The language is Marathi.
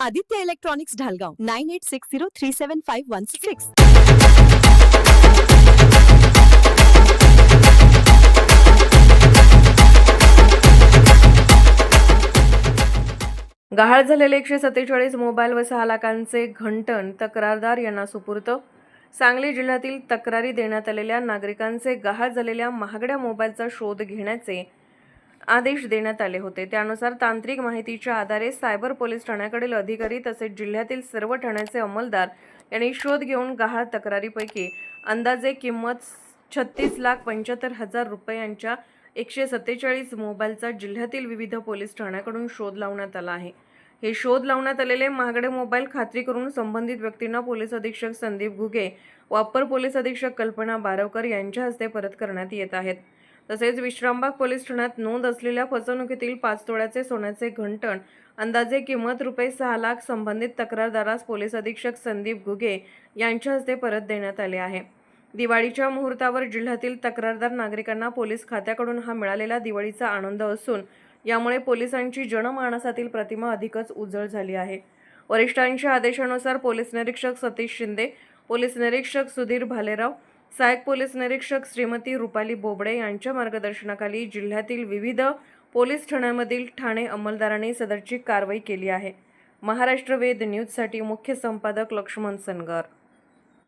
Aditya electronics Dhalgaon nine eight six zero three seven five one six. गहाळ झालेले एकशे सत्तेचाळीस मोबाईल व सहा लाखांचे घंटण तक्रारदार यांना सुपूर्त सांगली जिल्ह्यातील तक्रारी देण्यात आलेल्या नागरिकांचे गहाळ झालेल्या महागड्या मोबाईलचा शोध घेण्याचे आदेश देण्यात आले होते. त्यानुसार तांत्रिक माहितीच्या आधारे सायबर पोलीस ठाण्याकडील अधिकारी तसेच जिल्ह्यातील सर्व ठाण्याचे अंमलदार यांनी शोध घेऊन गहाळ तक्रारीपैकी अंदाजे किंमत छत्तीस लाख पंच्याहत्तर हजार रुपयांच्या एकशे सत्तेचाळीस मोबाईलचा जिल्ह्यातील विविध पोलीस ठाण्याकडून शोध लावण्यात आला आहे. हे शोध लावण्यात आलेले महागडे मोबाईल खात्री करून संबंधित व्यक्तींना पोलीस अधीक्षक संदीप घुगे वापर पोलीस अधीक्षक कल्पना बारवकर यांच्या हस्ते परत करण्यात येत आहेत. तसेच विश्रामबाग पोलीस ठाण्यात नोंद असलेल्या फसवणुकीतील पाच तोळ्याचे सोन्याचे घंटण अंदाजे किंमत रुपये सहा लाख संबंधित तक्रारदारास पोलीस अधीक्षक संदीप घुगे यांच्या हस्ते परत देण्यात आले आहे. दिवाळीच्या मुहूर्तावर जिल्ह्यातील तक्रारदार नागरिकांना पोलीस खात्याकडून हा मिळालेला दिवाळीचा आनंद असून यामुळे पोलिसांची जनमानसातील प्रतिमा अधिकच उजळ झाली आहे. वरिष्ठांच्या आदेशानुसार पोलीस निरीक्षक सतीश शिंदे पोलीस निरीक्षक सुधीर भालेराव सहाय्यक पोलीस निरीक्षक श्रीमती रुपाली बोबडे यांच्या मार्गदर्शनाखाली जिल्ह्यातील विविध पोलीस ठाण्यामधील ठाणे अंमलदारांनी सदरची कारवाई केली आहे. महाराष्ट्र वेद न्यूजसाठी मुख्य संपादक लक्ष्मण सनगर.